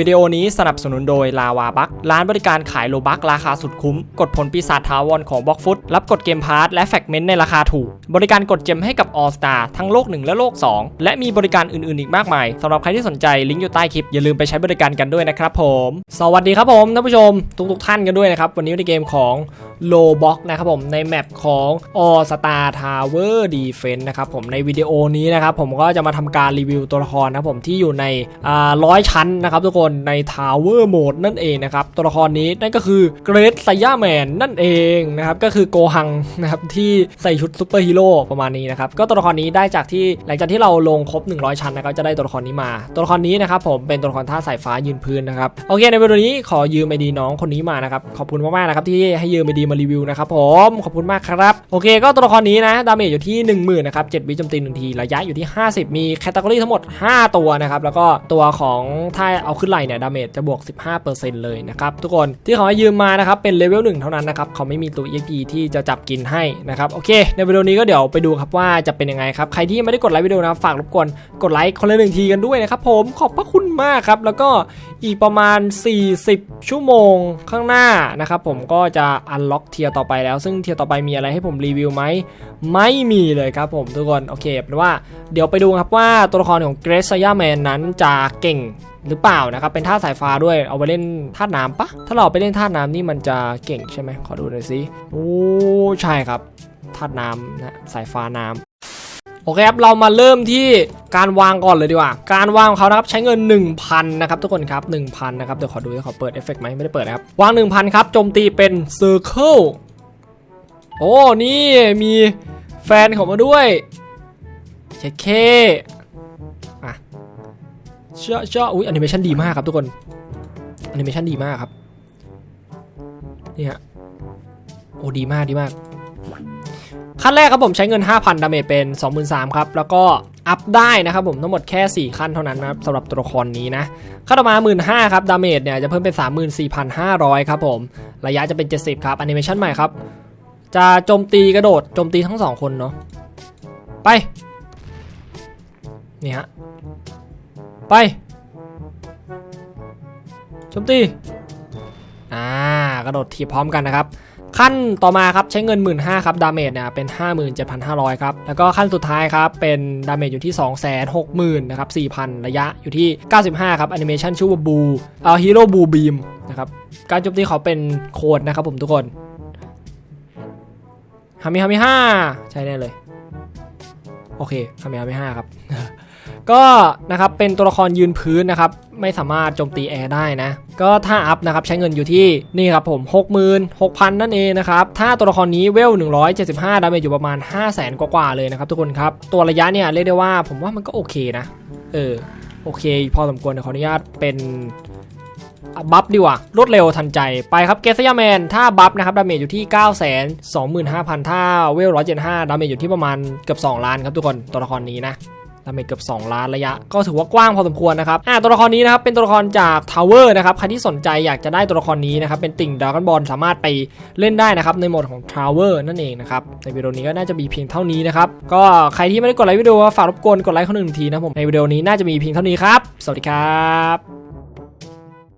วิดีโอนี้สนับสนุนโดยลาวาบักร้านบริการขายโลบักราคาสุดคุ้ม กดผลปีศาจทาวรของบล็อกฟุตรับกดเกมพาร์ทและแฟกเมนต์ในราคาถูก บริการกดเจมให้กับ All Star ทั้งโลก 1 และโลก 2 และมีบริการอื่นๆอีกมากมายสำหรับใครที่สนใจลิงก์อยู่ใต้คลิป อย่าลืมไปใช้บริการกันด้วยนะครับผม สวัสดีครับผมท่านผู้ชม ทุกๆท่านกันด้วยนะครับวันนี้ในเกมของโลบ็อกนะครับผมในแมปของ All Star Tower Defense นะครับผมในวิดีโอนี้นะครับผมก็จะมาทำการรีวิวตัวละครนะครับผมที่อยู่ในร้อยชั้นนะครับทุกคนใน Tower Mode นั่นเองนะครับ ตัวละครนี้นั่นก็คือ Great s a y a Man นั่นเองนะครับก็คือโกหังนะครับที่ใส่ชุดซูเปอร์ฮีโร่ประมาณนี้นะครับก็ตัวละครนี้ได้จากที่หลังจากที่เราลงครบ 100 ชั้นนะครับจะได้ตัวละครนี้มา ตัวละครนี้นะครับผมเป็นตัวละครท่าสายฟ้ายืนพื้นนะครับโอเคในวิดีโอนี้ขอยืมไอดีน้องคนนี้มานะครับขอบคุณมากๆนะครับที่ให้ยืมไอดีมารีวิวนะครับผมขอบคุณมากครับโอเค ก็ตัวละครนี้นะดาเมจอยู่ที่ 10,000นะครับ7วิจมตีหนึ่งทีระยะอยู่ที่ 50 มีแคตตากรีทั้งหมด 5 ตัวนะครับแล้วก็ตัวของถ้าเอาขึ้นไหลเนี่ยดาเมจจะบวก 15%เลยนะครับทุกคนที่เขาให้ยืมมานะครับเป็นเลเวล1เท่านั้นนะครับเขาไม่มีตัว EXP ที่จะจับกินให้นะครับโอเค ในวิดีโอนี้ก็เดี๋ยวไปดูครับว่าจะเป็นยังไงครับใครที่ยังไม่ได้กดไลค์วิดีโอนะฝากรบกวนกดไลค์คนละหนึ่งทีกันด้วยนะครับผมขอบพระคุณมากครับแล้วก็อีกประมาณ 40 ชั่วโมงข้างหน้านะครับผมก็จะอันล็อกเทียร์ต่อไปแล้ว ซึ่งเทียร์ต่อไปมีอะไรให้ผมรีวิวไหมไม่มีเลยครับผมทุกคนโอเคเป็นว่าเดี๋ยวไปดูครับว่าตัวละครของเกรซซายาแมนนั้นจะเก่ง หรือเปล่านะครับ เป็นท่าสายฟ้าด้วยเอาไปเล่นท่าน้ำปะถ้าเราไปเล่นท่าน้ำนี่มันจะเก่งใช่ไหมขอดูหน่อยสิโอ้ใช่ครับท่าน้ำนะสายฟ้าน้ำโอเคครับเรามาเริ่มที่การวางก่อนเลยดีกว่า การวางของเขานะครับใช้เงิน 1,000 นะครับทุกคนครับ 1,000 นะครับเดี๋ยวขอดูขอเปิดเอฟเฟกต์ไหมไม่ได้เปิดนะครับ วาง 1,000 ครับโจมตีเป็นเซอร์เคิลโอ้ นี่มีแฟนเขามาด้วยเช็คเค เชื่อเชื่ออุ้ยแอนิเมชันดีมากครับทุกคนแอนิเมชันดีมากครับนี่ฮะโอ้ดีมากดีมาก ขั้นแรกครับผมใช้เงิน 5,000 ดาเมจเป็น 23,000 ครับ แล้วก็อัพได้นะครับผมทั้งหมดแค่ 4 ขั้นเท่านั้นนะครับสำหรับตัวละครนี้นะขั้นต่อมา 15,000 ครับ ดาเมจเนี่ยจะเพิ่มเป็น 34,500 ครับผม ระยะจะเป็น 70 ครับแอนิเมชันใหม่ครับ จะโจมตีกระโดดโจมตีทั้งสองคนเนาะไป นี่ฮะ ไปโจมตีอ่ากระโดดทีพร้อมกันนะครับ ขั้นต่อมาครับใช้เงิน 1 5ื่นครับดาเมจเนี่ยเป็น 57,500 ครับ แล้วก็ขั้นสุดท้ายครับเป็นดาเมจอยู่ที่ 260,000นะครับ4,000 ระยะอยู่ที่ 95 ครับแอนิเมชันชื่อว่าบูเอ่อฮีโร่บูบีมนะครับการโจมตีเขาเป็นโคดนะครับผมทุกคนฮามิฮามิห้าใช่แน่เลย โอเคฮามิฮามิห้าครับ ก็นะครับเป็นตัวละครยืนพื้นนะครับไม่สามารถโจมตีแอร์ได้นะ ก็ถ้าอัพนะครับใช้เงินอยู่ที่นี่ครับผม66,000 นั่นเองนะครับ ถ้าตัวละครนี้เวล 175 ดาเมจอยู่ประมาณ 500,000 กว่าๆเลยนะครับทุกคนครับ ตัวระยะเนี่ยเรียกได้ว่าผมว่ามันก็โอเคนะ เออ โอเค พอสมควรขออนุญาตเป็นบัฟดีกว่ารวดเร็วทันใจไปครับเกสยาแมน ถ้าบัฟนะครับดาเมจอยู่ที่ 9 2 5 0 0 0 ถ้าเวล 175 ดาเมจอยู่ที่ประมาณเกือบ 2 ล้านครับทุกคนตัวละครนี้นะ ดาเมจเกือบ2 ล้านระยะ ก็ถือว่ากว้างพอสมควรนะครับอ่าตัวละครนี้นะครับเป็นตัวละครจากทาวเวอร์นะครับใครที่สนใจอยากจะได้ตัวละครนี้นะครับเป็นติ่งดราก้อนบอลสามารถไปเล่นได้นะครับในโหมดของทาวเวอร์นั่นเองนะครับในวิดีโอนี้ก็น่าจะมีเพียงเท่านี้นะครับก็ใครที่ไม่ได้กดไลค์วิดีโอฝากรบกวนกดไลค์คนหนึ่งทีนะผมในวิดีโอนี้น่าจะมีเพียงเท่านี้ครับสวัสดีครับ